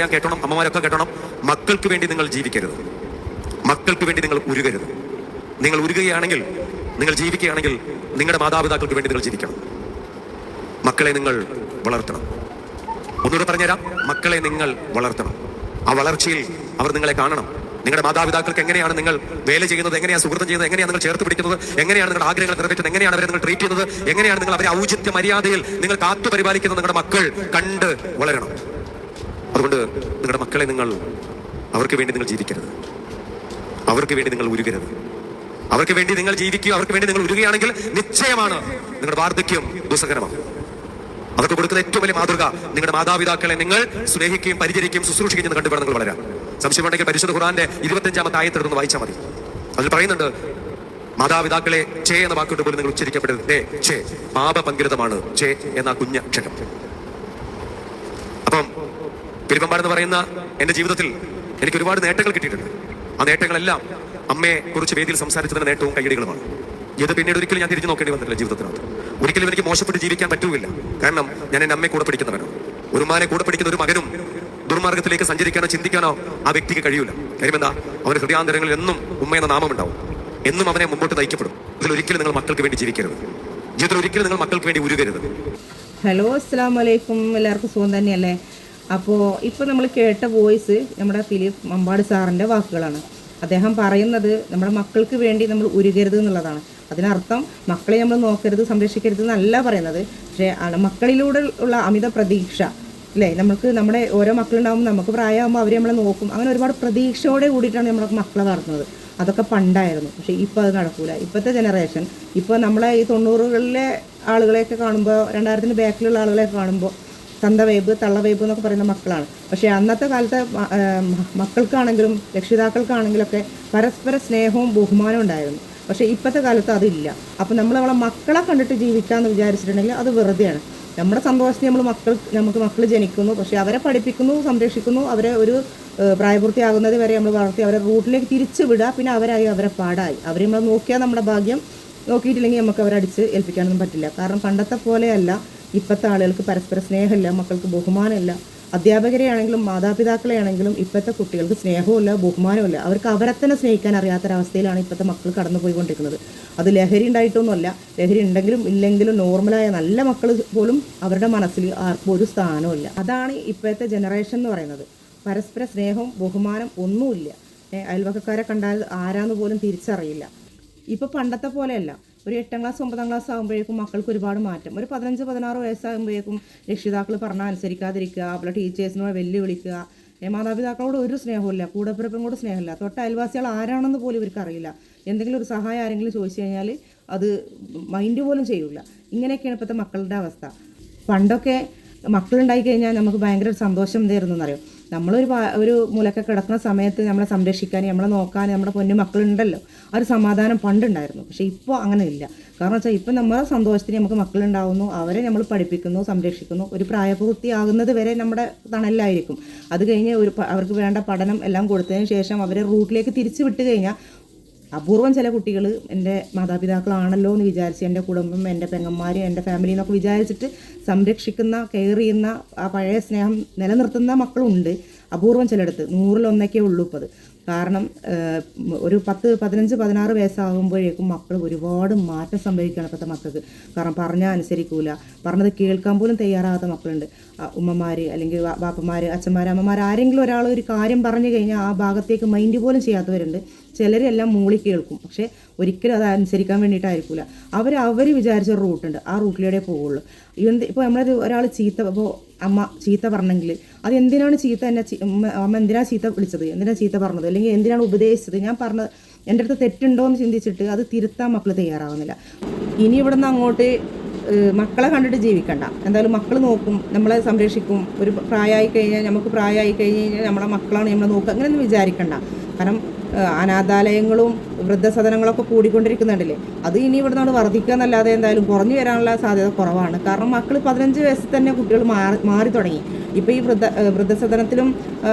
പറയാൻ കേട്ടണം അമ്മമാരൊക്കെ കേട്ടണം. മക്കൾക്ക് വേണ്ടി നിങ്ങൾ ജീവിക്കരുത്. മക്കൾക്ക് വേണ്ടി നിങ്ങൾ ഉരുകരുത്. നിങ്ങൾ ഉരുകയാണെങ്കിൽ നിങ്ങൾ ജീവിക്കുകയാണെങ്കിൽ നിങ്ങളുടെ മാതാപിതാക്കൾക്ക് വേണ്ടി നിങ്ങൾ ജീവിക്കണം. മക്കളെ നിങ്ങൾ വളർത്തണം. ഒന്നുകൂടെ പറഞ്ഞുതരാം. മക്കളെ നിങ്ങൾ വളർത്തണം. ആ വളർച്ചയിൽ അവർ നിങ്ങളെ കാണണം. നിങ്ങളുടെ മാതാപിതാക്കൾക്ക് എങ്ങനെയാണ് നിങ്ങൾ വേല ചെയ്യുന്നത് എങ്ങനെയാണ് സുഹൃത്തം ചെയ്യുന്നത് എങ്ങനെയാണ് നിങ്ങൾ ചേർത്ത് പിടിക്കുന്നത് എങ്ങനെയാണ് നിങ്ങളുടെ ആഗ്രഹങ്ങൾ നിറവേറ്റുന്നത് എങ്ങനെയാണ് അവരെ നിങ്ങൾ ട്രീറ്റ് ചെയ്യുന്നത് എങ്ങനെയാണ് നിങ്ങൾ അവരെ ഔചിത്യ മര്യാദയിൽ നിങ്ങൾ കാത്തു പരിപാലിക്കുന്നത് നിങ്ങളുടെ മക്കൾ കണ്ട് വളരണം. അതുകൊണ്ട് നിങ്ങളുടെ മക്കളെ നിങ്ങൾ അവർക്ക് വേണ്ടി നിങ്ങൾ ജീവിക്കരുത്. അവർക്ക് വേണ്ടി നിങ്ങൾ ഉരുകരുത്. അവർക്ക് വേണ്ടി നിങ്ങൾ ജീവിക്കുക അവർക്ക് വേണ്ടി നിങ്ങൾ ഉരുകയാണെങ്കിൽ നിശ്ചയമാണ് നിങ്ങളുടെ വാർദ്ധക്യം ദുസ്സഹരമാണ് അവർക്ക് കൊടുക്കുന്ന ഏറ്റവും വലിയ മാതൃക നിങ്ങളുടെ മാതാപിതാക്കളെ നിങ്ങൾ സ്നേഹിക്കുകയും പരിചരിക്കുകയും ശുശ്രൂഷിക്കുകയും എന്ന് കണ്ടുവേണം നിങ്ങൾ വളരാം സംശയമുണ്ടെങ്കിൽ പരിശുദ്ധ ഖുറാന്റെ ഇരുപത്തഞ്ചാമത്തെ ആയത്തെടുത്ത് വായിച്ചാൽ മതി. അതിൽ പറയുന്നുണ്ട് മാതാപിതാക്കളെ ചേ എന്ന വാക്കുകൊണ്ട് പോലും നിങ്ങൾ ഉച്ചരിക്കപ്പെടരുത്. ചേ പാപ പാപപങ്കിതമാണ് ചേ എന്ന കുഞ്ഞ അപ്പം പെരുമ്പമ്പാട് എന്ന് പറയുന്ന എന്റെ ജീവിതത്തിൽ എനിക്ക് ഒരുപാട് നേട്ടങ്ങൾ കിട്ടിയിട്ടുണ്ട്. ആ നേട്ടങ്ങളെല്ലാം അമ്മയെ കുറിച്ച് വേദിയിൽ സംസാരിച്ചതിന്റെ നേട്ടവും കൈയടികളുമാണ് ഇത് പിന്നീട് ഒരിക്കലും ഞാൻ തിരിഞ്ഞു നോക്കേണ്ടി വന്നിട്ടില്ല ജീവിതത്തിനകത്ത്. ഒരിക്കലും എനിക്ക് മോശപ്പെട്ട് ജീവിക്കാൻ പറ്റൂല കാരണം ഞാൻ എന്റെ അമ്മയെ കൂടെ പിടിക്കുന്നവനാണ് ഒരു മാനെ കൂടെ പിടിക്കുന്ന ഒരു മകനും ദുർമാർഗത്തിലേക്ക് സഞ്ചരിക്കാനോ ചിന്തിക്കാനോ ആ വ്യക്തിക്ക് കഴിയൂല. കാര്യം എന്താ? അവന് ഹൃദയാന്തരങ്ങളിൽ എന്നും ഉമ്മ എന്ന നാമം ഉണ്ടാവും എന്നും അവനെ മുമ്പോട്ട് നയിക്കപ്പെടും. ഇതിൽ ഒരിക്കലും നിങ്ങൾ മക്കൾക്ക് വേണ്ടി ജീവിക്കരുത്. ജീവിതത്തിൽ ഒരിക്കലും നിങ്ങൾ മക്കൾക്ക് വേണ്ടി ഉരുകരുത്. ഹലോ അസ്സാം വലൈക്കും എല്ലാവർക്കും സുഖം തന്നെയല്ലേ? അപ്പോൾ ഇപ്പോൾ നമ്മൾ കേട്ട വോയിസ് നമ്മുടെ ഫിലിപ്പ് മമ്പാട് സാറിന്റെ വാക്കുകളാണ്. അദ്ദേഹം പറയുന്നത് നമ്മുടെ മക്കൾക്ക് വേണ്ടി നമ്മൾ ഉരുകരുത് എന്നുള്ളതാണ്. അതിനർത്ഥം മക്കളെ നമ്മൾ നോക്കരുത് സംരക്ഷിക്കരുത് എന്നല്ല പറയുന്നത്. പക്ഷേ മക്കളിലൂടെ ഉള്ള അമിത പ്രതീക്ഷ അല്ലേ? നമുക്ക് നമ്മുടെ ഓരോ മക്കളുണ്ടാകുമ്പോൾ നമുക്ക് പ്രായമാകുമ്പോൾ അവർ നമ്മളെ നോക്കും. അങ്ങനെ ഒരുപാട് പ്രതീക്ഷയോടെ കൂടിയിട്ടാണ് നമ്മുടെ മക്കളെ വളർത്തുന്നത്. അതൊക്കെ പണ്ടായിരുന്നു. പക്ഷേ ഇപ്പോൾ അത് നടക്കൂല. ഇപ്പോഴത്തെ ജനറേഷൻ ഇപ്പോൾ നമ്മളെ ഈ തൊണ്ണൂറുകളിലെ ആളുകളെയൊക്കെ കാണുമ്പോൾ രണ്ടായിരത്തിന് ബാക്കിലുള്ള ആളുകളെയൊക്കെ കാണുമ്പോൾ തന്ത വേബ് തള്ള വേബ് എന്നൊക്കെ പറയുന്ന മക്കളാണ്. പക്ഷേ അന്നത്തെ കാലത്തെ മക്കൾക്കാണെങ്കിലും രക്ഷിതാക്കൾക്കാണെങ്കിലൊക്കെ പരസ്പര സ്നേഹവും ബഹുമാനവും ഉണ്ടായിരുന്നു. പക്ഷേ ഇപ്പോഴത്തെ കാലത്ത് അതില്ല. അപ്പോൾ നമ്മൾ നമ്മളെ മക്കളെ കണ്ടിട്ട് ജീവിക്കാമെന്ന് വിചാരിച്ചിട്ടുണ്ടെങ്കിൽ അത് വെറുതെയാണ്. നമ്മുടെ സന്തോഷത്തിന് നമ്മൾ മക്കൾ നമുക്ക് മക്കൾ ജനിക്കുന്നു പക്ഷേ അവരെ പഠിപ്പിക്കുന്നു സംരക്ഷിക്കുന്നു അവരെ ഒരു പ്രായപൂർത്തിയാകുന്നത് വരെ നമ്മൾ വളർത്തി അവരെ റൂട്ടിലേക്ക് തിരിച്ചു വിടുക പിന്നെ അവരായി അവരെ പാടായി. അവരെ നമ്മൾ നോക്കിയാൽ നമ്മുടെ ഭാഗ്യം നോക്കിയിട്ടില്ലെങ്കിൽ നമുക്ക് അവരടിച്ച് ഏൽപ്പിക്കാനൊന്നും പറ്റില്ല. കാരണം പണ്ടത്തെ പോലെയല്ല. ഇപ്പോഴത്തെ ആളുകൾക്ക് പരസ്പര സ്നേഹമില്ല മക്കൾക്ക് ബഹുമാനമില്ല. അധ്യാപകരെ ആണെങ്കിലും മാതാപിതാക്കളെ ആണെങ്കിലും ഇപ്പോഴത്തെ കുട്ടികൾക്ക് സ്നേഹവുമില്ല ബഹുമാനമില്ല അവർക്ക് അവരെ തന്നെ സ്നേഹിക്കാൻ അറിയാത്തൊരവസ്ഥയിലാണ് ഇപ്പോഴത്തെ മക്കൾ കടന്നുപോയിക്കൊണ്ടിരിക്കുന്നത്. അത് ലഹരി ഉണ്ടായിട്ടൊന്നുമല്ല. ലഹരി ഉണ്ടെങ്കിലും ഇല്ലെങ്കിലും നോർമലായ നല്ല മക്കൾ പോലും അവരുടെ മനസ്സിൽ ആർക്കും ഒരു സ്ഥാനമില്ല അതാണ് ഇപ്പോഴത്തെ ജനറേഷൻ എന്ന് പറയുന്നത്. പരസ്പര സ്നേഹവും ബഹുമാനം ഒന്നുമില്ല. അയൽവക്കക്കാരെ കണ്ടാൽ ആരാന്ന് പോലും തിരിച്ചറിയില്ല. ഇപ്പോൾ പണ്ടത്തെ പോലെയല്ല. ഒരു എട്ടാം ക്ലാസ് ഒമ്പതാം ക്ലാസ് ആകുമ്പോഴേക്കും മക്കൾക്ക് ഒരുപാട് മാറ്റം. ഒരു പതിനഞ്ച് പതിനാറ് വയസ്സാകുമ്പോഴേക്കും രക്ഷിതാക്കൾ പറഞ്ഞാൽ അനുസരിക്കാതിരിക്കുക അവരുടെ ടീച്ചേഴ്സിനോട് വെല്ലുവിളിക്കുക. മാതാപിതാക്കളോട് ഒരു സ്നേഹമില്ല കൂടപ്പിറപ്പിനോട് സ്നേഹമില്ല. തൊട്ട അയൽവാസികൾ ആരാണെന്ന് പോലും ഇവർക്ക് അറിയില്ല. എന്തെങ്കിലും ഒരു സഹായം ആരെങ്കിലും ചോദിച്ചു കഴിഞ്ഞാൽ അത് മൈൻഡ് പോലും ചെയ്യില്ല ഇങ്ങനെയൊക്കെയാണ് ഇപ്പോഴത്തെ മക്കളുടെ അവസ്ഥ. പണ്ടൊക്കെ മക്കളുണ്ടായി കഴിഞ്ഞാൽ നമുക്ക് ഭയങ്കര സന്തോഷം എന്തായിരുന്നു എന്നറിയോ നമ്മളൊരു ഒരു മുലക്കെ കിടക്കുന്ന സമയത്ത് നമ്മളെ സംരക്ഷിക്കാൻ നമ്മളെ നോക്കാൻ നമ്മുടെ പൊന്നു മക്കളുണ്ടല്ലോ. ആ ഒരു സമാധാനം പണ്ടുണ്ടായിരുന്നു. പക്ഷേ ഇപ്പോൾ അങ്ങനെ ഇല്ല കാരണം വെച്ചാൽ ഇപ്പം നമ്മളെ സന്തോഷത്തിന് നമുക്ക് മക്കളുണ്ടാവുന്നു. അവരെ നമ്മൾ പഠിപ്പിക്കുന്നു സംരക്ഷിക്കുന്നു. ഒരു പ്രായപൂർത്തിയാകുന്നത് വരെ നമ്മുടെ തണലിലായിരിക്കും. അത് കഴിഞ്ഞ് ഒരു അവർക്ക് വേണ്ട പഠനം എല്ലാം കൊടുത്തതിന് ശേഷം അവരെ റൂട്ടിലേക്ക് തിരിച്ചു വിട്ട് കഴിഞ്ഞാൽ അപൂർവം ചില കുട്ടികൾ എന്റെ മാതാപിതാക്കളാണല്ലോ എന്ന് വിചാരിച്ച് എന്റെ കുടുംബം എന്റെ പെങ്ങന്മാർ എന്റെ ഫാമിലി എന്നൊക്കെ വിചാരിച്ചിട്ട് സംരക്ഷിക്കുന്ന കെയർ ചെയ്യുന്ന ആ പഴയ സ്നേഹം നിലനിർത്തുന്ന മക്കളുണ്ട് അപൂർവം ചിലയിടത്ത്. നൂറിലൊന്നൊക്കെ ഉള്ളൂ ഇപ്പോൾ അത് കാരണം ഒരു പത്ത് പതിനഞ്ച് പതിനാറ് വയസ്സാകുമ്പോഴേക്കും മക്കൾ ഒരുപാട് മാറ്റം സംഭവിക്കുകയാണ് ഇപ്പോഴത്തെ മക്കൾക്ക്. കാരണം പറഞ്ഞാൽ അനുസരിക്കൂല. പറഞ്ഞത് കേൾക്കാൻ പോലും തയ്യാറാകാത്ത മക്കളുണ്ട്. ഉമ്മമാർ അല്ലെങ്കിൽ വാപ്പമാർ അച്ഛന്മാർ അമ്മമാർ ആരെങ്കിലും ഒരാൾ ഒരു കാര്യം പറഞ്ഞു കഴിഞ്ഞാൽ ആ ഭാഗത്തേക്ക് മൈൻഡ് പോലും ചെയ്യാത്തവരുണ്ട്. ചിലരെല്ലാം മൂളി കേൾക്കും. പക്ഷേ ഒരിക്കലും അത് അനുസരിക്കാൻ വേണ്ടിയിട്ടായിരിക്കില്ല അവർ അവർ വിചാരിച്ച റൂട്ടുണ്ട്. ആ റൂട്ടിലൂടെ പോവുള്ളൂ. എന്ത് ഇപ്പോൾ നമ്മളത് ഒരാൾ ചീത്ത ഇപ്പോൾ അമ്മ ചീത്ത പറഞ്ഞെങ്കിൽ അത് എന്തിനാണ് ചീത്ത എന്നെ അമ്മ എന്തിനാണ് ചീത്ത വിളിച്ചത്? എന്തിനാണ് ചീത്ത പറഞ്ഞത്? അല്ലെങ്കിൽ എന്തിനാണ് ഉപദേശിച്ചത്? ഞാൻ പറഞ്ഞത് എന്റെ അടുത്ത് തെറ്റുണ്ടോ എന്ന് ചിന്തിച്ചിട്ട് അത് തിരുത്താൻ മക്കൾ തയ്യാറാവുന്നില്ല. ഇനി ഇവിടെ നിന്ന് അങ്ങോട്ട് മക്കളെ കണ്ടിട്ട് ജീവിക്കണ്ട. എന്തായാലും മക്കൾ നോക്കും നമ്മളെ സംരക്ഷിക്കും. ഒരു പ്രായമായി കഴിഞ്ഞാൽ നമുക്ക് പ്രായമായി കഴിഞ്ഞ് കഴിഞ്ഞാൽ നമ്മളെ മക്കളാണ് നമ്മളെ നോക്കുക. അങ്ങനെയൊന്നും വിചാരിക്കണ്ട. കാരണം അനാഥാലയങ്ങളും വൃദ്ധസദനങ്ങളൊക്കെ കൂടിക്കൊണ്ടിരിക്കുന്നുണ്ടല്ലേ? അത് ഇനി ഇവിടെ നിന്ന് വർദ്ധിക്കുക എന്നല്ലാതെ എന്തായാലും കുറഞ്ഞു വരാനുള്ള സാധ്യത കുറവാണ്. കാരണം മക്കൾ പതിനഞ്ച് വയസ്സിൽ തന്നെ കുട്ടികൾ മാറി മാറി തുടങ്ങി. ഇപ്പോൾ ഈ വൃദ്ധ വൃദ്ധസദനത്തിലും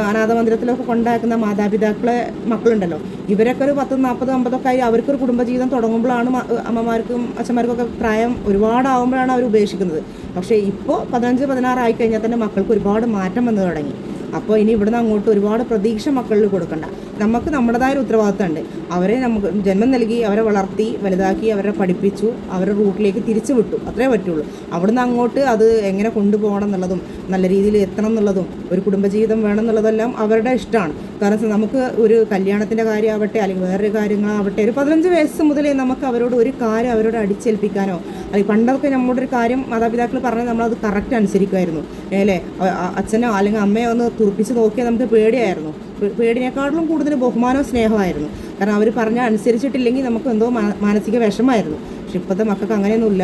അനാഥ മന്ദിരത്തിലും ഒക്കെ കൊണ്ടാക്കുന്ന മാതാപിതാക്കളെ മക്കളുണ്ടല്ലോ. ഇവരൊക്കെ ഒരു പത്ത് നാൽപ്പത് അമ്പതൊക്കെ ആയി അവർക്കൊരു കുടുംബജീവിതം തുടങ്ങുമ്പോഴാണ് അമ്മമാർക്കും അച്ഛന്മാർക്കൊക്കെ പ്രായം ഒരുപാടാവുമ്പോഴാണ് അവർ ഉപേക്ഷിക്കുന്നത്. പക്ഷേ ഇപ്പോൾ പതിനഞ്ച് പതിനാറായി കഴിഞ്ഞാൽ തന്നെ മക്കൾക്ക് ഒരുപാട് മാറ്റം വന്നു തുടങ്ങി. അപ്പോൾ ഇനി ഇവിടുന്ന് അങ്ങോട്ട് ഒരുപാട് പ്രതീക്ഷ മക്കളിൽ കൊടുക്കണ്ട. നമുക്ക് നമ്മുടേതായ ഒരു ഉത്തരവാദിത്തമുണ്ട്. അവരെ നമുക്ക് ജന്മം നൽകി അവരെ വളർത്തി വലുതാക്കി അവരെ പഠിപ്പിച്ചു അവരെ റൂട്ടിലേക്ക് തിരിച്ചു വിട്ടു. അത്രേ പറ്റുള്ളൂ. അവിടുന്ന് അങ്ങോട്ട് അത് എങ്ങനെ കൊണ്ടുപോകണം എന്നുള്ളതും നല്ല രീതിയിൽ എത്തണം എന്നുള്ളതും ഒരു കുടുംബജീവിതം വേണം എന്നുള്ളതെല്ലാം അവരുടെ ഇഷ്ടമാണ്. കാരണം നമുക്ക് ഒരു കല്യാണത്തിന്റെ കാര്യമാവട്ടെ അല്ലെങ്കിൽ വേറൊരു കാര്യങ്ങളാവട്ടെ ഒരു പതിനഞ്ച് വയസ്സ് മുതലേ നമുക്ക് അവരോട് ഒരു കാര്യം അവരോട് അടിച്ചേൽപ്പിക്കാനോ അല്ലെങ്കിൽ പണ്ടൊക്കെ നമ്മുടെ ഒരു കാര്യം മാതാപിതാക്കൾ പറഞ്ഞാൽ നമ്മളത് കറക്റ്റ് അനുസരിക്കുമായിരുന്നു. അല്ലേ? അച്ഛനോ അല്ലെങ്കിൽ അമ്മയോ ഒന്ന് തുറപ്പിച്ച് നോക്കിയാൽ നമുക്ക് പേടിയായിരുന്നു. പേടിനേക്കാളും കൂടുതൽ ബഹുമാനവും സ്നേഹമായിരുന്നു. കാരണം അവർ പറഞ്ഞ അനുസരിച്ചിട്ടില്ലെങ്കിൽ നമുക്ക് എന്തോ മാനസിക വിഷമമായിരുന്നു. പക്ഷെ ഇപ്പോഴത്തെ മക്കൾക്ക് അങ്ങനെയൊന്നുമില്ല.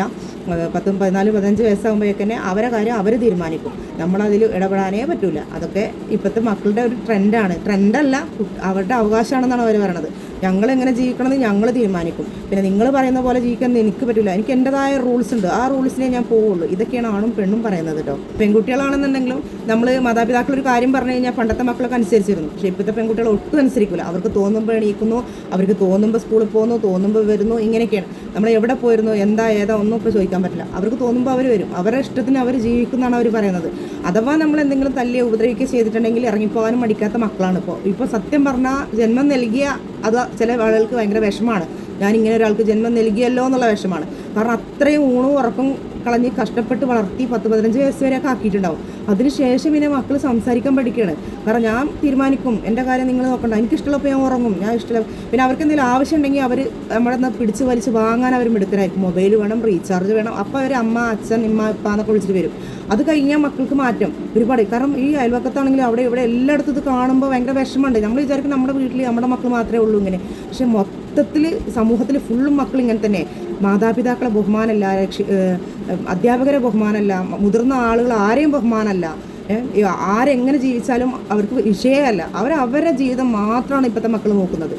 പത്തും പതിനാല് പതിനഞ്ച് വയസ്സാകുമ്പോഴേക്കന്നെ അവരെ കാര്യം അവർ തീരുമാനിക്കും. നമ്മളതിൽ ഇടപെടാനേ പറ്റില്ല അതൊക്കെ ഇപ്പോഴത്തെ മക്കളുടെ ഒരു ട്രെൻഡാണ് ട്രെൻഡല്ല അവരുടെ അവകാശമാണെന്നാണ് അവർ പറയണത്. ഞങ്ങൾ എങ്ങനെ ജീവിക്കണമെന്ന് ഞങ്ങൾ തീരുമാനിക്കും. പിന്നെ നിങ്ങൾ പറയുന്ന പോലെ ജീവിക്കാൻ എനിക്ക് പറ്റില്ല എനിക്ക് എന്റെതായ റൂൾസ് ഉണ്ട്. ആ റൂൾസിനെ ഞാൻ പോവുള്ളൂ. ഇതൊക്കെയാണ് ആണും പെണ്ണും പറയുന്നത് കേട്ടോ. പെൺകുട്ടികളാണെന്നുണ്ടെങ്കിലും നമ്മൾ മാതാപിതാക്കൾ ഒരു കാര്യം പറഞ്ഞു കഴിഞ്ഞാൽ പണ്ടത്തെ മക്കളൊക്കെ അനുസരിച്ചിരുന്നു. പക്ഷേ ഇപ്പോഴത്തെ പെൺകുട്ടികൾ ഒട്ടും അനുസരിക്കില്ല അവർക്ക് തോന്നുമ്പോൾ എണീക്കുന്നു അവർക്ക് തോന്നുമ്പോൾ സ്കൂളിൽ പോകുന്നു തോന്നുമ്പോൾ വരുന്നു ഇങ്ങനെയൊക്കെയാണ്. നമ്മൾ എവിടെ പോയിരുന്നു എന്താ ഏതാ ഒന്നും ഇപ്പോൾ ചോദിക്കാൻ പറ്റില്ല. അവർക്ക് തോന്നുമ്പോൾ അവർ വരും. അവരുടെ ഇഷ്ടത്തിന് അവർ ജീവിക്കുന്നതാണ് അവർ പറയുന്നത്. അഥവാ നമ്മൾ എന്തെങ്കിലും തല്ലിയോ ഉപദ്രവിക്കുകയോ ചെയ്തിട്ടുണ്ടെങ്കിൽ ഇറങ്ങിപ്പോകാനും മടിക്കാത്ത മക്കളാണ് ഇപ്പോൾ. ഇപ്പോൾ സത്യം പറഞ്ഞാൽ ജന്മം നൽകിയ അത് ചില ആളുകൾക്ക് ഭയങ്കര വിഷമാണ് ഞാൻ ഇങ്ങനെ ഒരാൾക്ക് ജന്മം നൽകിയല്ലോ എന്നുള്ള വിഷമാണ് കാരണം അത്രയും ഊണും ഉറക്കം കളഞ്ഞ് കഷ്ടപ്പെട്ട് വളർത്തി പത്ത് പതിനഞ്ച് വയസ്സ് വരെ ഒക്കെ ആക്കിയിട്ടുണ്ടാവും. അതിനുശേഷം പിന്നെ മക്കൾ സംസാരിക്കാൻ പഠിക്കുകയാണ്. കാരണം ഞാൻ തീരുമാനിക്കും എന്റെ കാര്യം നിങ്ങൾ നോക്കണ്ട. എനിക്കിഷ്ടമുള്ളപ്പോൾ ഞാൻ ഉറങ്ങും. ഞാൻ ഇഷ്ടമുള്ള പിന്നെ അവർക്ക് എന്തെങ്കിലും ആവശ്യം ഉണ്ടെങ്കിൽ അവർ നമ്മുടെ നിന്ന് പിടിച്ച് വലിച്ച് വാങ്ങാൻ അവർ മിടുക്കരായിരിക്കും മൊബൈൽ വേണം റീചാർജ് വേണം. അപ്പോൾ അവർ അമ്മ അച്ഛൻ ഇമ്മ ഇപ്പ എന്നൊക്കെ വിളിച്ചിട്ട് വരും. അത് കഴിഞ്ഞാൽ മക്കൾക്ക് മാറ്റം ഒരുപാട്. കാരണം ഈ അയൽവക്കത്താണെങ്കിലും അവിടെ ഇവിടെ എല്ലായിടത്തും ഇത് കാണുമ്പോൾ ഭയങ്കര വിഷമമുണ്ട്. നമ്മൾ വിചാരിക്കും നമ്മുടെ വീട്ടിൽ നമ്മുടെ മക്കൾ മാത്രമേ ഉള്ളൂ ഇങ്ങനെ. പക്ഷെ മൊത്തത്തിൽ സമൂഹത്തിൽ ഫുള്ളും മക്കൾ ഇങ്ങനെ തന്നെ. മാതാപിതാക്കളെ ബഹുമാനമല്ല രക്ഷി അധ്യാപകരെ ബഹുമാനമല്ല മുതിർന്ന ആളുകൾ ആരെയും ബഹുമാനമല്ല. ആരെങ്ങനെ ജീവിച്ചാലും അവർക്ക് വിഷയമല്ല. അവർ അവരുടെ ജീവിതം മാത്രമാണ് ഇപ്പോഴത്തെ മക്കൾ നോക്കുന്നത്.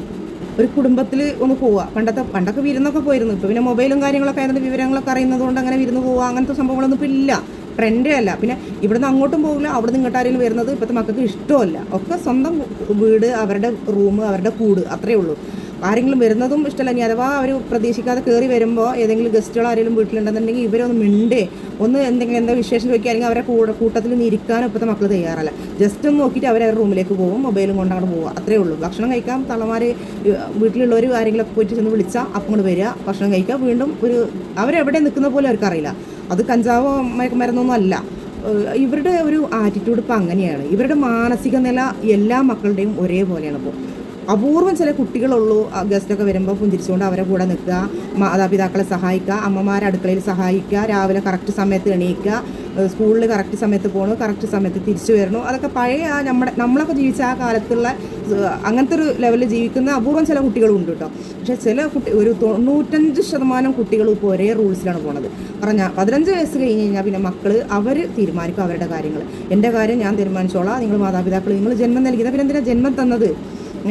ഒരു കുടുംബത്തിൽ ഒന്ന് പോവുക. പണ്ടത്തെ പണ്ടൊക്കെ വിരുന്നൊക്കെ പോയിരുന്നു. ഇപ്പോൾ പിന്നെ മൊബൈലും കാര്യങ്ങളൊക്കെ ആയതുകൊണ്ട് വിവരങ്ങളൊക്കെ അറിയുന്നത് കൊണ്ട് അങ്ങനെ വിരുന്ന് പോവുക അങ്ങനത്തെ സംഭവങ്ങളൊന്നും ഇപ്പോൾ ഇല്ല. ട്രെൻഡേ അല്ല. പിന്നെ ഇവിടുന്ന് അങ്ങോട്ടും പോകില്ല അവിടെ ഇങ്ങോട്ട് ആരെങ്കിലും വരുന്നത് ഇപ്പോഴത്തെ മക്കൾക്ക് ഇഷ്ടമല്ല. ഒക്കെ സ്വന്തം വീട് അവരുടെ റൂം അവരുടെ കൂട് അത്രയേ ഉള്ളൂ. ആരെങ്കിലും വരുന്നതും ഇഷ്ടമല്ല. ഇനി അഥവാ അവർ പ്രതീക്ഷിക്കാതെ കയറി വരുമ്പോൾ ഏതെങ്കിലും ഗസ്റ്റുകൾ ആരെങ്കിലും വീട്ടിലുണ്ടെന്നുണ്ടെങ്കിൽ ഇവരൊന്ന് മിണ്ടേ. ഒന്ന് എന്തെങ്കിലും എന്താ വിശേഷം ചോദിക്കുകയാണെങ്കിൽ അവരെ കൂടെ കൂട്ടത്തിൽ നിന്ന് ഇരിക്കാനും ഇപ്പോഴത്തെ മക്കൾ തയ്യാറല്ല. ജസ്റ്റ് ഒന്ന് നോക്കിയിട്ട് അവരുടെ റൂമിലേക്ക് പോകും. മൊബൈലും കൊണ്ട് അങ്ങോട്ട് പോകുക അത്രേ ഉള്ളൂ. ഭക്ഷണം കഴിക്കാം തള്ളമാർ വീട്ടിലുള്ളവർ ആരെങ്കിലും പോയിട്ട് ചെന്ന് വിളിച്ചാൽ അപ്പം കൊണ്ട് വരിക. ഭക്ഷണം കഴിക്കുക. വീണ്ടും ഒരു അവരെവിടെ നിൽക്കുന്ന പോലും അവർക്കറിയില്ല അത് കഞ്ചാവോ മയക്കുമരുന്നൊന്നും അല്ല. ഇവരുടെ ഒരു ആറ്റിറ്റ്യൂഡ് ഇപ്പം അങ്ങനെയാണ്. ഇവരുടെ മാനസിക നില എല്ലാ മക്കളുടെയും ഒരേപോലെയാണ് ഇപ്പോൾ അപൂർവം ചില കുട്ടികളുള്ളൂ ഗസ്റ്റൊക്കെ വരുമ്പോൾ പുഞ്ചിരിച്ചുകൊണ്ട് അവരെ കൂടെ നിൽക്കുക മാതാപിതാക്കളെ സഹായിക്കുക അമ്മമാരെ അടുക്കളയിൽ സഹായിക്കുക രാവിലെ കറക്റ്റ് സമയത്ത് എണീക്കുക സ്കൂളിൽ കറക്റ്റ് സമയത്ത് പോകണു കറക്റ്റ് സമയത്ത് തിരിച്ചു വരണു അതൊക്കെ പഴയ ആ നമ്മുടെ നമ്മളൊക്കെ ജീവിച്ച ആ കാലത്തുള്ള അങ്ങനത്തെ ഒരു ലെവലിൽ ജീവിക്കുന്ന അപൂർവം ചില കുട്ടികളുണ്ട് കേട്ടോ പക്ഷേ ചില കുട്ടി ഒരു തൊണ്ണൂറ്റഞ്ച് ശതമാനം കുട്ടികളും ഇപ്പോൾ ഒരേ റൂൾസിലാണ് പോണത്. പറഞ്ഞ പതിനഞ്ച് വയസ്സ് കഴിഞ്ഞ് കഴിഞ്ഞാൽ പിന്നെ മക്കൾ അവർ തീരുമാനിക്കും അവരുടെ കാര്യങ്ങൾ എന്റെ കാര്യം ഞാൻ തീരുമാനിച്ചോളാം നിങ്ങൾ മാതാപിതാക്കൾ നിങ്ങൾ ജന്മം നൽകിയത് പിന്നെ എന്തിനാണ് ജന്മം തന്നത്?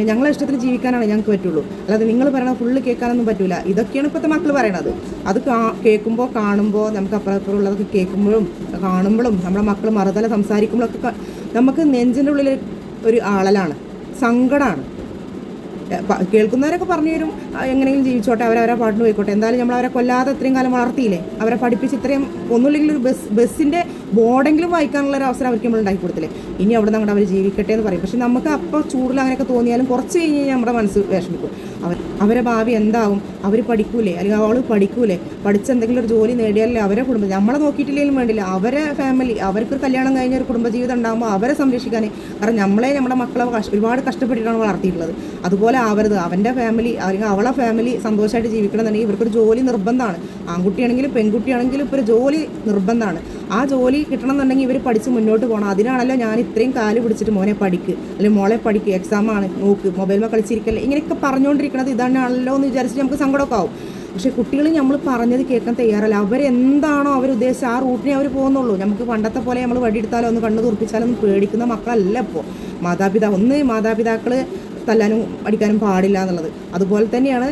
ഞങ്ങളെ ഇഷ്ടത്തിൽ ജീവിക്കാനാണ് ഞങ്ങൾക്ക് പറ്റുള്ളൂ. അല്ലാതെ നിങ്ങൾ പറയണത് ഫുള്ള് കേൾക്കാനൊന്നും പറ്റില്ല ഇതൊക്കെയാണ് ഇപ്പോഴത്തെ മക്കൾ പറയണത്. അത് കേൾക്കുമ്പോൾ കാണുമ്പോൾ നമുക്ക് അപ്പുറത്തുള്ളതൊക്കെ കേൾക്കുമ്പോഴും കാണുമ്പോഴും നമ്മുടെ മക്കൾ മറുതല സംസാരിക്കുമ്പോഴൊക്കെ നമുക്ക് നെഞ്ചിന്റെ ഉള്ളിൽ ഒരു ആളലാണ് സങ്കടമാണ് കേൾക്കുന്നവരൊക്കെ പറഞ്ഞു തരും എങ്ങനെയെങ്കിലും ജീവിച്ചോട്ടെ അവരവരെ പാട്ടിന് പോയിക്കോട്ടെ. എന്തായാലും നമ്മൾ അവരെ കൊല്ലാതെ ഇത്രയും കാലം വളർത്തിയില്ലേ? അവരെ പഠിപ്പിച്ച് ഇത്രയും ഒന്നുമില്ലെങ്കിൽ ഒരു ബസ് ബസ്സിന്റെ ബോർഡെങ്കിലും വായിക്കാനുള്ള ഒരു അവസരം അവർക്ക് നമ്മൾ ഉണ്ടാക്കി കൊടുത്തില്ലേ? ഇനി അവിടെ നിന്ന് അങ്ങോട്ട് അവർ ജീവിക്കട്ടെ എന്ന് പറയും. പക്ഷെ നമുക്ക് അപ്പോൾ ചൂടിൽ അങ്ങനെയൊക്കെ തോന്നിയാലും കുറച്ച് കഴിഞ്ഞ് കഴിഞ്ഞാൽ നമ്മുടെ മനസ്സ് വിഷമിക്കും. അവർ അവരെ ഭാവി എന്താവും? അവർ പഠിക്കൂലേ? അല്ലെങ്കിൽ അവൾ പഠിക്കൂലേ? പഠിച്ച് എന്തെങ്കിലും ഒരു ജോലി നേടിയാലേ അവരെ കുടുംബം നമ്മളെ നോക്കിയിട്ടില്ലെങ്കിലും വേണ്ടില്ല. അവരെ ഫാമിലി അവർക്കൊരു കല്യാണം കഴിഞ്ഞ ഒരു കുടുംബജീവിതം ഉണ്ടാകുമ്പോൾ അവരെ സംരക്ഷിക്കാനേ കാരണം നമ്മളെ നമ്മുടെ മക്കളെ ഒരുപാട് കഷ്ടപ്പെട്ടിട്ടാണ് വളർത്തിയിട്ടുള്ളത്. അതുപോലെ ആവരുത്. അവന്റെ ഫാമിലി അല്ലെങ്കിൽ അവളെ ഫാമിലി സന്തോഷമായിട്ട് ജീവിക്കണം ജീവിക്കണമെന്നുണ്ടെങ്കിൽ ഇവർക്കൊരു ജോലി നിർബന്ധമാണ്. ആൺകുട്ടിയാണെങ്കിലും പെൺകുട്ടിയാണെങ്കിലും ഇപ്പോൾ ഒരു ജോലി നിർബന്ധമാണ്. ആ ജോലി കിട്ടണം എന്നുണ്ടെങ്കിൽ ഇവർ പഠിച്ച് മുന്നോട്ട് പോകണം. അതിനാണല്ലോ ഞാൻ ഇത്രയും കാൽ പിടിച്ചിട്ട് മോനെ പഠിക്ക്. അല്ലെങ്കിൽ മോളെ പഠിക്ക്. എക്സാം ആണ്. നോക്ക്. മൊബൈലിൽ കളിച്ചിരിക്കല്ലേ. ഇങ്ങനെയൊക്കെ പറഞ്ഞുകൊണ്ടിരിക്കണത് ഇതാണല്ലോ എന്ന് വിചാരിച്ചിട്ട് നമുക്ക് സങ്കടമൊക്കെ ആവും. പക്ഷേ കുട്ടികൾ നമ്മൾ പറഞ്ഞത് കേൾക്കാൻ തയ്യാറല്ല. അവരെന്താണോ അവരുദ്ദേശിച്ച് ആ റൂട്ടിനെ അവർ പോകുന്നുള്ളൂ. നമുക്ക് പണ്ടത്തെ പോലെ നമ്മൾ വടിയെടുത്താലോ ഒന്ന് കണ്ണു തുറപ്പിച്ചാലോ ഒന്ന് പേടിക്കുന്ന മക്കളല്ല ഇപ്പോൾ മാതാപിതാ ഒന്ന് മാതാപിതാക്കൾ തല്ലാനും അടിക്കാനും പാടില്ല എന്നുള്ളത്. അതുപോലെ തന്നെയാണ്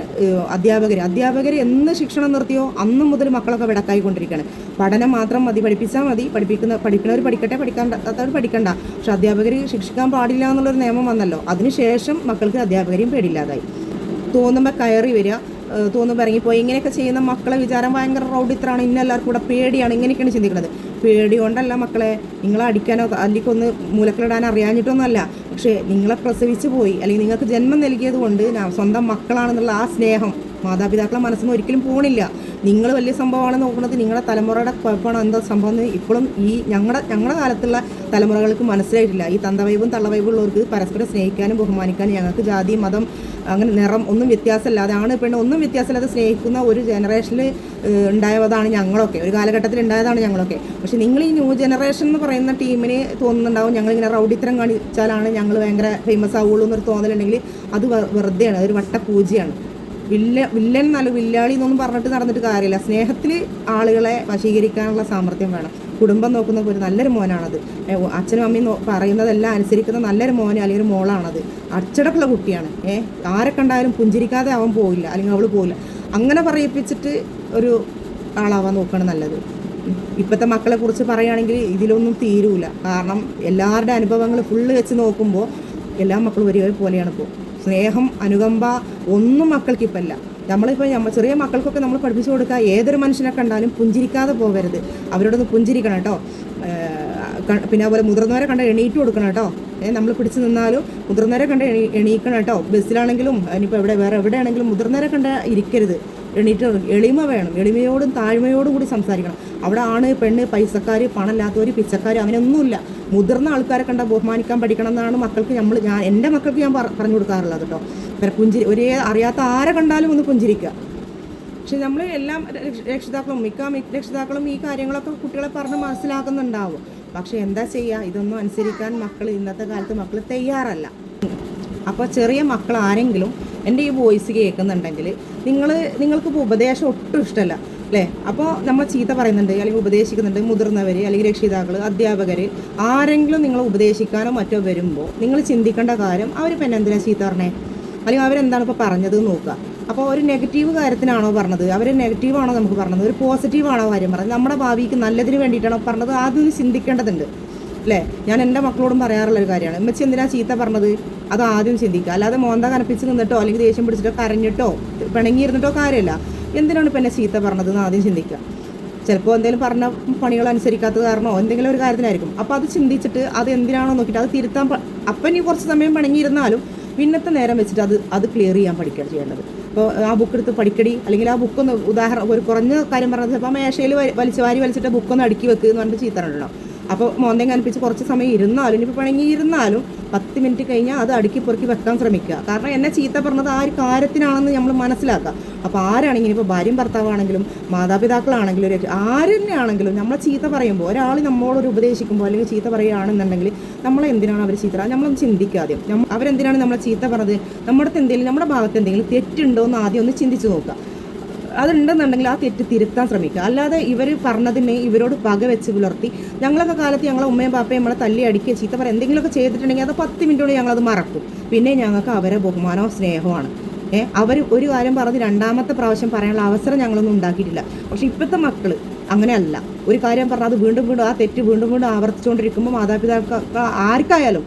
അധ്യാപകർ അധ്യാപകർ എന്ന് ശിക്ഷണം നിർത്തിയോ അന്ന് മുതൽ മക്കളൊക്കെ വിടക്കായിക്കൊണ്ടിരിക്കുകയാണ്. പഠനം മാത്രം മതി പഠിപ്പിച്ചാൽ മതി. പഠിപ്പിക്കുന്ന പഠിക്കുന്നവർ പഠിക്കട്ടെ പഠിക്കാത്തവർ പഠിക്കണ്ട. പക്ഷെ അധ്യാപകർ ശിക്ഷിക്കാൻ പാടില്ല എന്നുള്ളൊരു നിയമം വന്നല്ലോ. അതിനുശേഷം മക്കൾക്ക് അധ്യാപകരെയും പേടിയില്ലാതായി. തോന്നുമ്പോൾ കയറി വരിക തോന്നുമ്പോൾ ഇറങ്ങിപ്പോയി. ഇങ്ങനെയൊക്കെ ചെയ്യുന്ന മക്കളെ വിചാരം ഭയങ്കര റൗഡിത്രാണ് ഇന്ന എല്ലാവർക്കും കൂടെ പേടിയാണ്. ഇങ്ങനെയൊക്കെയാണ് ചിന്തിക്കുന്നത്. പേടി കൊണ്ടല്ല മക്കളെ. നിങ്ങളെ അടിക്കാനോ അല്ലെങ്കിൽ ഒന്ന് മൂലക്കിലിടാൻ അറിയാഞ്ഞിട്ടൊന്നുമല്ല. പക്ഷേ നിങ്ങളെ പ്രസവിച്ചു പോയി. അല്ലെങ്കിൽ നിങ്ങൾക്ക് ജന്മം നൽകിയത് കൊണ്ട് സ്വന്തം മക്കളാണെന്നുള്ള ആ സ്നേഹം മാതാപിതാക്കളെ മനസ്സിന് ഒരിക്കലും പോണില്ല. നിങ്ങൾ വലിയ സംഭവമാണ് നോക്കുന്നത്. നിങ്ങളുടെ തലമുറയുടെ കുഴപ്പമാണ്. എന്താ സംഭവം ഇപ്പോഴും ഈ ഞങ്ങളുടെ ഞങ്ങളുടെ കാലത്തുള്ള തലമുറകൾക്ക് മനസ്സിലായിട്ടില്ല. ഈ തന്തവൈവും തള്ളവൈവും ഉള്ളവർക്ക് പരസ്പരം സ്നേഹിക്കാനും ബഹുമാനിക്കാനും ഞങ്ങൾക്ക് ജാതി മതം അങ്ങനെ നിറം ഒന്നും വ്യത്യാസമില്ലാതെ ആണ് പെണ്ണ് ഒന്നും വ്യത്യാസമില്ലാതെ സ്നേഹിക്കുന്ന ഒരു ജനറേഷനിൽ ഉണ്ടായതാണ് ഞങ്ങളൊക്കെ. ഒരു കാലഘട്ടത്തിൽ ഉണ്ടായതാണ് ഞങ്ങളൊക്കെ. പക്ഷേ നിങ്ങൾ ഈ ന്യൂ ജനറേഷൻ എന്ന് പറയുന്ന ടീമിന് തോന്നുന്നുണ്ടാവും. ഞങ്ങളിങ്ങനെ റൗഡിത്തരം കാണിച്ചാലാണ് ഞങ്ങൾ ഭയങ്കര ഫേമസ് ആവുള്ളൂ എന്നൊരു തോന്നലുണ്ടെങ്കിൽ അത് വെറുതെയാണ്. അതൊരു വട്ടപൂജയാണ് വില്ല വില്ലൻ എന്നല്ല വില്ലാളി എന്നൊന്നും പറഞ്ഞിട്ട് നടന്നിട്ട് കാര്യമില്ല. സ്നേഹത്തിൽ ആളുകളെ വശീകരിക്കാനുള്ള സാമർഥ്യം വേണം. കുടുംബം നോക്കുന്ന ഒരു നല്ലൊരു മോനാണത്. അച്ഛനും അമ്മയും പറയുന്നതെല്ലാം അനുസരിക്കുന്ന നല്ലൊരു മോന് അല്ലെങ്കിൽ ഒരു മോളാണത്. അച്ചടക്കുള്ള കുട്ടിയാണ്. ഏഹ് ആരെ കണ്ടാലും പുഞ്ചിരിക്കാതെ അവൻ പോവില്ല അല്ലെങ്കിൽ അവൾ പോവില്ല. അങ്ങനെ പറയിപ്പിച്ചിട്ട് ഒരു ആളാവാൻ നോക്കുകയാണ് നല്ലത്. ഇപ്പോഴത്തെ മക്കളെ കുറിച്ച് പറയുകയാണെങ്കിൽ ഇതിലൊന്നും തീരൂല. കാരണം എല്ലാവരുടെ അനുഭവങ്ങൾ ഫുള്ള് വെച്ച് നോക്കുമ്പോൾ എല്ലാ മക്കളും ഒരേ പോലെയാണ് സ്നേഹം അനുകമ്പ ഒന്നും മക്കൾക്കിപ്പല്ല. നമ്മളിപ്പോൾ നമ്മൾ ചെറിയ മക്കൾക്കൊക്കെ നമ്മൾ പഠിപ്പിച്ചു കൊടുക്കുക ഏതൊരു മനുഷ്യനെ കണ്ടാലും പുഞ്ചിരിക്കാതെ പോകരുത് അവരോടൊന്ന് പുഞ്ചിരിക്കണം കേട്ടോ. പിന്നെ അതുപോലെ മുതിർന്നവരെ കണ്ട് എണീറ്റ് കൊടുക്കണം കേട്ടോ. നമ്മൾ പിടിച്ചു നിന്നാലും മുതിർന്നവരെ കണ്ട് എണീ എണീക്കണം കേട്ടോ. ബസ്സിലാണെങ്കിലും ഇനിയിപ്പോൾ എവിടെ വേറെ എവിടെയാണെങ്കിലും മുതിർന്നവരെ കണ്ട് ഇരിക്കരുത്. എണീറ്റ് എളിമ വേണം. എളിമയോടും താഴ്മയോടും കൂടി സംസാരിക്കണം. അവിടെ ആണ് പെണ്ണ് പൈസക്കാർ പണമില്ലാത്തവർ പിച്ചക്കാർ അങ്ങനെയൊന്നുമില്ല. മുതിർന്ന ആൾക്കാരെ കണ്ട ബഹുമാനിക്കാൻ പഠിക്കണം എന്നാണ് മക്കൾക്ക് നമ്മൾ ഞാൻ എന്റെ മക്കൾക്ക് ഞാൻ പറഞ്ഞു കൊടുക്കാറുള്ളത് കേട്ടോ. പുഞ്ചിരി ഒരേ അറിയാത്ത ആരെ കണ്ടാലും ഒന്ന് പുഞ്ചിരിക്കുക. പക്ഷെ നമ്മൾ എല്ലാം രക്ഷ- രക്ഷിതാക്കളും മിക്ക രക്ഷിതാക്കളും ഈ കാര്യങ്ങളൊക്കെ കുട്ടികളെ പറഞ്ഞ് മനസ്സിലാക്കുന്നുണ്ടാവും. പക്ഷെ എന്താ ചെയ്യുക ഇതൊന്നും അനുസരിക്കാൻ മക്കൾ ഇന്നത്തെ കാലത്ത് മക്കൾ തയ്യാറല്ല. അപ്പോൾ ചെറിയ മക്കൾ ആരെങ്കിലും എന്റെ ഈ വോയിസ് കേൾക്കുന്നുണ്ടെങ്കിൽ നിങ്ങൾ നിങ്ങൾക്കിപ്പോൾ ഉപദേശം ഒട്ടും ഇഷ്ടമല്ല അല്ലേ? അപ്പോൾ നമ്മൾ ചീത്ത പറയുന്നുണ്ട് അല്ലെങ്കിൽ ഉപദേശിക്കുന്നുണ്ട് മുതിർന്നവർ അല്ലെങ്കിൽ രക്ഷിതാക്കൾ അധ്യാപകർ ആരെങ്കിലും നിങ്ങൾ ഉപദേശിക്കാനോ മറ്റോ വരുമ്പോൾ നിങ്ങൾ ചിന്തിക്കേണ്ട കാര്യം അവർ പിന്നെ എന്തിനാണ് ചീത്ത പറഞ്ഞേ? അല്ലെങ്കിൽ അവരെന്താണ് ഇപ്പോൾ പറഞ്ഞത് നോക്കുക. അപ്പോൾ ഒരു നെഗറ്റീവ് കാര്യത്തിനാണോ പറഞ്ഞത്? അവർ നെഗറ്റീവ് ആണോ നമുക്ക് പറഞ്ഞത്? ഒരു പോസിറ്റീവ് ആണോ കാര്യം പറഞ്ഞത്? നമ്മുടെ ഭാവിക്ക് നല്ലതിന് വേണ്ടിയിട്ടാണോ പറഞ്ഞത്? ആദ്യം ചിന്തിക്കേണ്ടതുണ്ട്. അല്ലേ ഞാൻ എന്റെ മക്കളോടും പറയാറുള്ള ഒരു കാര്യമാണ്. ഉമ്മച്ചി എന്തിനാ ചീത്ത പറഞ്ഞത്? അത് ആദ്യം ചിന്തിക്കുക. അല്ലാതെ മോന്ത കനപ്പിച്ച് നിന്നിട്ടോ അല്ലെങ്കിൽ ദേഷ്യം പിടിച്ചിട്ടോ കരഞ്ഞിട്ടോ പിണങ്ങിയിരുന്നിട്ടോ കാര്യമല്ല എന്തിനാണ് ഇപ്പം എന്നെ ചീത്ത പറഞ്ഞത് എന്ന് ആദ്യം ചിന്തിക്കുക. ചിലപ്പോൾ എന്തെങ്കിലും പറഞ്ഞ പണികൾ അനുസരിക്കാത്തത് കാരണമോ എന്തെങ്കിലും ഒരു കാര്യത്തിനായിരിക്കും. അപ്പോൾ അത് ചിന്തിച്ചിട്ട് അത് എന്തിനാണോ നോക്കിയിട്ട് അത് തിരുത്താൻ അപ്പം ഇനി കുറച്ച് സമയം പണങ്ങിയിരുന്നാലും പിന്നത്തെ നേരം വെച്ചിട്ട് അത് അത് ക്ലിയർ ചെയ്യാൻ പഠിക്കുകയാണ് ചെയ്യേണ്ടത്. ഇപ്പോൾ ആ ബുക്ക് എടുത്ത് പഠിക്കടി. അല്ലെങ്കിൽ ആ ബുക്കൊന്ന് ഉദാഹരണം ഒരു കുറഞ്ഞ കാര്യം പറഞ്ഞത് ചിലപ്പോൾ മേശയിൽ വലിച്ചു വാരി വലിച്ചിട്ട് ബുക്കൊന്ന് അടുക്കി വെക്കുക എന്ന് പറഞ്ഞിട്ട് ചീത്തരണല്ലോ അപ്പോൾ മോന്തയും കനപ്പിച്ച് കുറച്ച് സമയം ഇരുന്നാലും ഇനിയിപ്പോൾ പിണങ്ങി ഇരുന്നാലും പത്ത് മിനിറ്റ് കഴിഞ്ഞാൽ അത് അടുക്കി പൊറുക്കി വെക്കാൻ ശ്രമിക്കുക. കാരണം എന്നെ ചീത്ത പറഞ്ഞത് ആ ഒരു കാര്യത്തിനാണെന്ന് നമ്മൾ മനസ്സിലാക്കുക. അപ്പോൾ ആരാണെങ്കിലും ഇപ്പോൾ ഭാര്യയും ഭർത്താവാണെങ്കിലും മാതാപിതാക്കളാണെങ്കിലും ഒരു ആര് തന്നെയാണെങ്കിലും നമ്മളെ ചീത്ത പറയുമ്പോൾ ഒരാൾ നമ്മളോട് ഉപദേശിക്കുമ്പോൾ അല്ലെങ്കിൽ ചീത്ത പറയുകയാണെന്നുണ്ടെങ്കിൽ നമ്മൾ എന്തിനാണ് അവർ ചീത്ത നമ്മളൊന്ന് ചിന്തിക്കുക ആദ്യം. അവരെന്തിനാണ് നമ്മളെ ചീത്ത പറഞ്ഞത്? നമ്മുടെ എന്തെങ്കിലും നമ്മുടെ ഭാഗത്ത് എന്തെങ്കിലും തെറ്റുണ്ടോ എന്ന് ആദ്യം ഒന്ന് ചിന്തിച്ച് നോക്കുക. അതുണ്ടെന്നുണ്ടെങ്കിൽ ആ തെറ്റ് തിരുത്താൻ ശ്രമിക്കുക. അല്ലാതെ ഇവർ പറഞ്ഞതിനെ ഇവരോട് പക വെച്ച് പുലർത്തി ഞങ്ങളൊക്കെ കാലത്ത് ഞങ്ങളെ ഉമ്മയും പാപ്പയും നമ്മളെ തല്ലി അടിക്കുക ചീത്ത പറയുക എന്തെങ്കിലുമൊക്കെ ചെയ്തിട്ടുണ്ടെങ്കിൽ അത് പത്ത് മിനിറ്റ് കൊണ്ട് ഞങ്ങളത് മറക്കും. പിന്നെ ഞങ്ങൾക്ക് അവരെ ബഹുമാനവും സ്നേഹമാണ് ഏ അവർ ഒരു കാര്യം പറഞ്ഞ് രണ്ടാമത്തെ പ്രാവശ്യം പറയാനുള്ള അവസരം ഞങ്ങളൊന്നും ഉണ്ടാക്കിയിട്ടില്ല. പക്ഷെ ഇപ്പോഴത്തെ മക്കൾ അങ്ങനെയല്ല. ഒരു കാര്യം പറഞ്ഞാൽ അത് വീണ്ടും വീണ്ടും ആ തെറ്റ് വീണ്ടും വീണ്ടും ആവർത്തിച്ചുകൊണ്ടിരിക്കുമ്പോൾ മാതാപിതാക്കൾ ആർക്കായാലും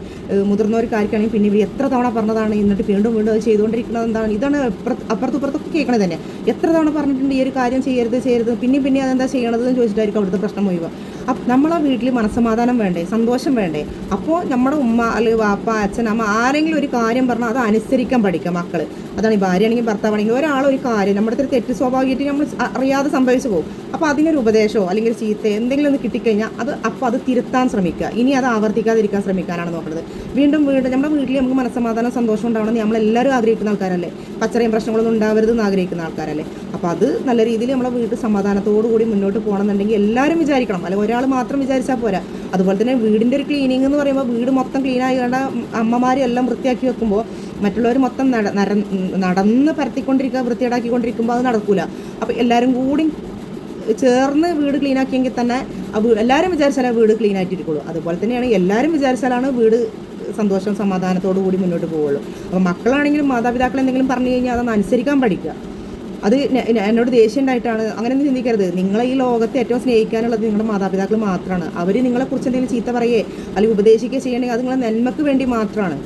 മുതിർന്നവർക്ക് ആർക്കാണെങ്കിൽ പിന്നെ ഇവർ എത്ര തവണ പറഞ്ഞതാണ് എന്നിട്ട് വീണ്ടും വീണ്ടും അത് ചെയ്തുകൊണ്ടിരിക്കുന്നത് എന്താണ്? ഇതാണ് അപ്പുറത്ത് അപ്പുറത്തും ഇപ്പുറത്തൊക്കെ കേൾക്കണത് തന്നെ. എത്ര തവണ പറഞ്ഞിട്ടുണ്ട് ഈ ഒരു കാര്യം ചെയ്യരുത് ചെയ്യരുത് പിന്നെയും പിന്നെ അതെന്താ ചെയ്യണത് എന്ന് ചോദിച്ചിട്ടായിരിക്കും അവിടുത്തെ പ്രശ്നം മുഴുവൻ അപ്പം നമ്മളെ വീട്ടിൽ മനസ്സമാധാനം വേണ്ടേ സന്തോഷം വേണ്ടേ? അപ്പോൾ നമ്മുടെ ഉമ്മ അല്ലെങ്കിൽ വാപ്പ അച്ഛൻ അമ്മ ആരെങ്കിലും ഒരു കാര്യം പറഞ്ഞാൽ അത് അനുസരിക്കാൻ പഠിക്കുക മക്കൾ അതാണ് ഈ ഭാര്യയാണെങ്കിൽ ഭർത്താവാണെങ്കിൽ ഒരാൾ ഒരു കാര്യം നമ്മുടെ അടുത്തൊരു തെറ്റ് സ്വാഭാവികമായിട്ട് നമ്മൾ അറിയാതെ സംഭവിച്ചു പോകും. അപ്പോൾ അതിനൊരു ഉപദേശമോ അല്ലെങ്കിൽ ചീത്ത എന്തെങ്കിലും ഒന്ന് കിട്ടിക്കഴിഞ്ഞാൽ അത് അപ്പോൾ അത് തിരുത്താൻ ശ്രമിക്കുക. ഇനി അത് ആവർത്തിക്കാതിരിക്കാൻ ശ്രമിക്കാനാണ് നോക്കുന്നത്. വീണ്ടും വീണ്ടും നമ്മുടെ വീട്ടിൽ നമുക്ക് മനസ്സമാധാനം സന്തോഷം ഉണ്ടാവണമെന്ന് നമ്മളെല്ലാവരും ആഗ്രഹിക്കുന്ന ആൾക്കാരല്ലേ? പച്ചറിയും പ്രശ്നങ്ങളൊന്നും ഉണ്ടാവരുതെന്ന് ആഗ്രഹിക്കുന്ന ആൾക്കാരല്ലേ? അപ്പോൾ അത് നല്ല രീതിയിൽ നമ്മളെ വീട്ടിൽ സമാധാനത്തോടു കൂടി മുന്നോട്ട് പോകണമെന്നുണ്ടെങ്കിൽ എല്ലാവരും വിചാരിക്കണം. അല്ലെങ്കിൽ ഒരാൾ മാത്രം വിചാരിച്ചാൽ പോരാ. അതുപോലെ തന്നെ വീടിന്റെ ഒരു ക്ലീനിങ് എന്ന് പറയുമ്പോൾ വീട് മൊത്തം ക്ലീൻ കണ്ട അമ്മമാരെല്ലാം വൃത്തിയാക്കി വെക്കുമ്പോൾ മറ്റുള്ളവർ മൊത്തം നട നടന്ന് പരത്തിക്കൊണ്ടിരിക്കുക വൃത്തിയേടാക്കിക്കൊണ്ടിരിക്കുമ്പോൾ അത് നടക്കൂല. അപ്പോൾ എല്ലാവരും കൂടി ചേർന്ന് വീട് ക്ലീൻ ആക്കിയെങ്കിൽ തന്നെ എല്ലാവരും വിചാരിച്ചാലേ വീട് ക്ലീൻ ആയിട്ടിരിക്കുള്ളൂ. അതുപോലെ തന്നെയാണ് എല്ലാവരും വിചാരിച്ചാലാണ് വീട് സന്തോഷം സമാധാനത്തോടു കൂടി മുന്നോട്ട് പോവുള്ളൂ. അപ്പോൾ മക്കളാണെങ്കിലും മാതാപിതാക്കൾ എന്തെങ്കിലും പറഞ്ഞു കഴിഞ്ഞാൽ അതൊന്ന് അനുസരിക്കാൻ പഠിക്കുക. അത് എന്നോട് ദേഷ്യം ഉണ്ടായിട്ടാണ്. അങ്ങനെയൊന്നും ചിന്തിക്കരുത്. നിങ്ങളെ ഈ ലോകത്തെ ഏറ്റവും സ്നേഹിക്കാനുള്ളത് നിങ്ങളുടെ മാതാപിതാക്കൾ മാത്രമാണ് അവർ നിങ്ങളെക്കുറിച്ച് എന്തെങ്കിലും ചീത്ത പറയേ അല്ലെങ്കിൽ ഉപദേശിക്കുകയോ ചെയ്യണമെങ്കിൽ അത് നിങ്ങളെ നന്മക്ക് വേണ്ടി മാത്രമാണ്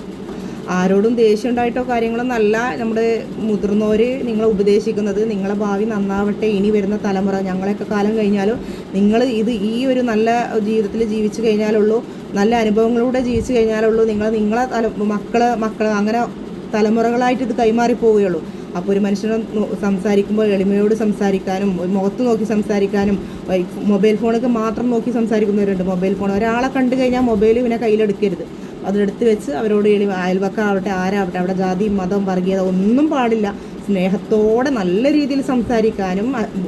ആരോടും ദേഷ്യം ഉണ്ടായിട്ടോ കാര്യങ്ങളോ നല്ല നമ്മുടെ മുതിർന്നവർ നിങ്ങളെ ഉപദേശിക്കുന്നത് നിങ്ങളെ ഭാവി നന്നാവട്ടെ ഇനി വരുന്ന തലമുറ ഞങ്ങളെയൊക്കെ കാലം കഴിഞ്ഞാലും നിങ്ങൾ ഇത് ഈ ഒരു നല്ല ജീവിതത്തിൽ ജീവിച്ചു കഴിഞ്ഞാലുള്ളൂ നല്ല അനുഭവങ്ങളിലൂടെ ജീവിച്ചു കഴിഞ്ഞാലുള്ളൂ നിങ്ങൾ നിങ്ങളെ തല മക്കൾ മക്കൾ അങ്ങനെ തലമുറകളായിട്ട് ഇത് കൈമാറി പോവുകയുള്ളൂ. അപ്പോൾ ഒരു മനുഷ്യനെ സംസാരിക്കുമ്പോൾ എളിമയോട് സംസാരിക്കാനും മുഖത്ത് നോക്കി സംസാരിക്കാനും മൊബൈൽ ഫോണൊക്കെ മാത്രം നോക്കി സംസാരിക്കുന്നവരുണ്ട്. മൊബൈൽ ഫോൺ ഒരാളെ കണ്ടു കഴിഞ്ഞാൽ മൊബൈൽ പിന്നെ കയ്യിലെടുക്കരുത്. അതെടുത്ത് വെച്ച് അവരോട് എളി അയൽവക്കാവട്ടെ ആരാവട്ടെ അവിടെ ജാതി മതം വർഗീയത ഒന്നും പാടില്ല. സ്നേഹത്തോടെ നല്ല രീതിയിൽ സംസാരിക്കാനും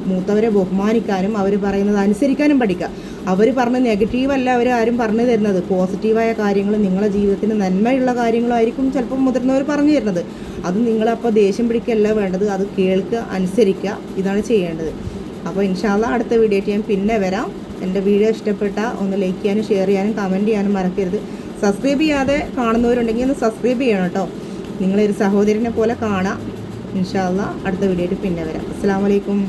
മൂത്തവരെ ബഹുമാനിക്കാനും അവർ പറയുന്നത് അനുസരിക്കാനും പഠിക്കുക അവർ പറഞ്ഞ നെഗറ്റീവല്ല അവർ ആരും പറഞ്ഞു തരുന്നത്. പോസിറ്റീവായ കാര്യങ്ങൾ നിങ്ങളുടെ ജീവിതത്തിന് നന്മയുള്ള കാര്യങ്ങളായിരിക്കും ചിലപ്പോൾ മുതിർന്നവർ പറഞ്ഞു തരുന്നത്. അത് നിങ്ങളപ്പോൾ ദേഷ്യം പിടിക്കുകയല്ല വേണ്ടത്. അത് കേൾക്കുക അനുസരിക്കുക. ഇതാണ് ചെയ്യേണ്ടത്. അപ്പോൾ ഇൻഷാല്ല അടുത്ത വീഡിയോയ്ക്ക് ഞാൻ പിന്നെ വരാം. എന്റെ വീഡിയോ ഇഷ്ടപ്പെട്ട ഒന്ന് ലൈക്ക് ചെയ്യാനും ഷെയർ ചെയ്യാനും കമന്റ് ചെയ്യാനും മറക്കരുത്. സബ്സ്ക്രൈബ് ചെയ്യാതെ കാണുന്നവരുണ്ടെങ്കിൽ ഒന്ന് സബ്സ്ക്രൈബ് ചെയ്യണം കേട്ടോ. നിങ്ങളൊരു സഹോദരനെ പോലെ കാണാം. ഇൻഷാല്ല അടുത്ത വീഡിയോയ്ക്ക് പിന്നെ വരാം. അസ്സാം വലൈക്കും